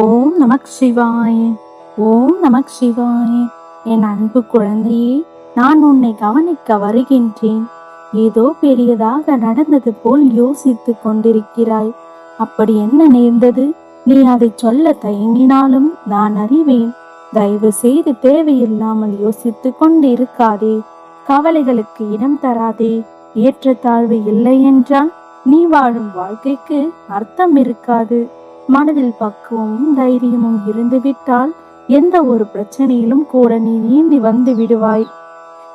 ஓம் நமக் சிவாய் ஓம் நமக் சிவாய். என் அன்பு குழந்தையே நான் உன்னை கவனிக்க வருகின்றேன். ஏதோ பெரியதாக நடந்தது போல் யோசித்து கொண்டிருக்கிறாய். அப்படி என்ன நேர்ந்தது? நீ அதை சொல்ல தயங்கினாலும் நான் அறிவேன். தயவு செய்து தேவையில்லாமல் யோசித்து கொண்டு இருக்காதே கவலைகளுக்கு இடம் தராதே. ஏற்றத்தாழ்வு இல்லை என்றால் நீ வாழும் வாழ்க்கைக்கு அர்த்தம் இருக்காது. மனதில் பக்குவமும் தைரியமும் இருந்துவிட்டால் எந்த ஒரு பிரச்சனையிலும் கூட நீ நீந்தி வந்து விடுவாய்.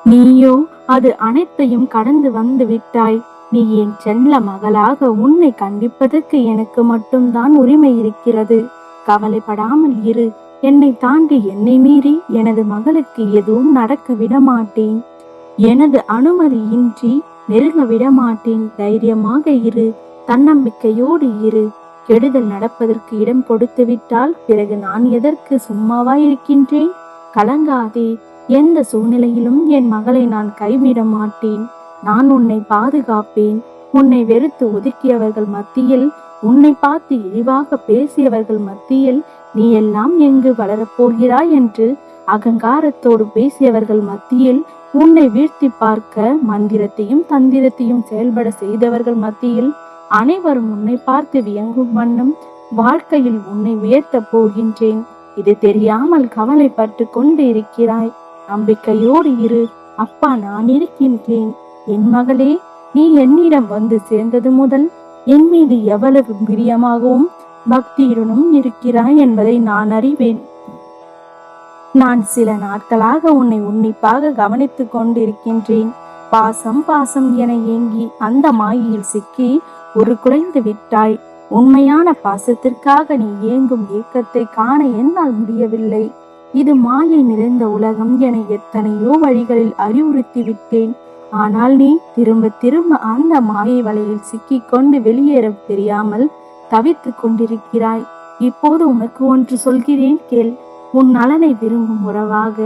நீயோ அது அனைத்தையும் கடந்து வந்து விட்டாய். நீ என் செல்ல மகளாக உன்னை கண்டிப்பதற்கு எனக்கு மட்டும்தான் உரிமை இருக்கிறது. கவலைப்படாமல் இரு. என்னை தாண்டி என்னை மீறி எனது மகளுக்கு எதுவும் நடக்க விட மாட்டேன் எனது அனுமதியின்றி நெருங்க விட மாட்டேன் தைரியமாக இரு. தன்னம்பிக்கையோடு இரு. கெடுதல் நடப்பதற்கு இடம் கொடுத்து விட்டால் பிறகு நான் எதற்கு சும்மாவா இருக்கின்றேன்? கலங்காதே. எந்த சூழ்நிலையிலும் என் மகளை நான் கைவிட மாட்டேன். நான் உன்னை பாதுகாப்பேன். உன்னை வெறுத்து ஒதுக்கியவர்கள் மத்தியில் உன்னை பார்த்து இழிவாக பேசியவர்கள் மத்தியில் நீ எல்லாம் எங்கு வளரப்போகிறாய் என்று அகங்காரத்தோடு பேசியவர்கள் மத்தியில் உன்னை வீழ்த்தி பார்க்க மந்திரத்தையும் தந்திரத்தையும் செயல்பட செய்தவர்கள் மத்தியில் அனைவரும் உன்னை பார்த்து வியங்கும் வண்ணம் வாழ்க்கையில் உன்னை உயர்த்தப் போகின்றேன். இது தெரியாமல் கவலைப்பட்டு கொண்டு இருக்கிறாய். நம்பிக்கையோடு இரு. அப்பா நான் இருக்கின்றேன். என் மகளே நீ என்னிடம் வந்து சேர்ந்தது முதல் என் மீது எவ்வளவு பிரியமாகவும் பக்தியுடனும் இருக்கிறாய் என்பதை நான் அறிவேன். நான் சில நாட்களாக உன்னை உன்னிப்பாக கவனித்துக் கொண்டிருக்கின்றேன். பாசம் பாசம் என ஏங்கி அந்த மாயையில் சிக்கி ஒரு குறைந்து விட்டாய். உண்மையான பாசத்திற்காக நீ ஏங்கும் ஏக்கத்தை காண என்னால் முடியவில்லை. இது மாயை நிறைந்த உலகம் என எத்தனையோ வழிகளில் அறிவுறுத்தி விட்டேன். ஆனால் நீ திரும்ப திரும்ப அந்த மாயை வலையில் சிக்கிக்கொண்டு வெளியேற தெரியாமல் தவித்துக் கொண்டிருக்கிறாய். இப்போது உனக்கு ஒன்று சொல்கிறேன் கேள். உன் நலனை விரும்பும் உறவாக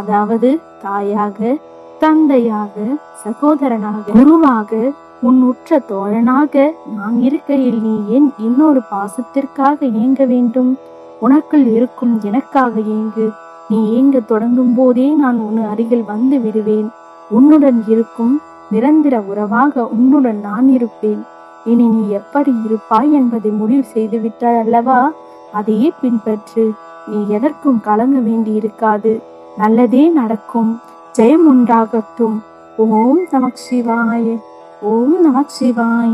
அதாவது தாயாக தந்தையாக சகோதரனாக குருவாக உன் உற்ற தோழனாக நான் இருக்கையில் நீ ஏன் இன்னொரு பாசத்திற்காக ஏங்க வேண்டும்? உனக்குள் இருக்கும் எனக்காக ஏங்கு. நீ இயங்க தொடங்கும் போதே நான் உன் அருகில் வந்து விடுவேன். உன்னுடன் இருக்கும் நிரந்தர உறவாக உன்னுடன் நான் இருப்பேன். இனி நீ எப்படி இருப்பாய் என்பதை முடிவு செய்து விட்டாய் அல்லவா? அதையே பின்பற்று. நீ எதற்கும் கலங்க வேண்டி இருக்காது நல்லதே நடக்கும். ஜெயம் உண்டாகட்டும். ஓம் நமக் சிவாய. ஓம் நமக் சிவாய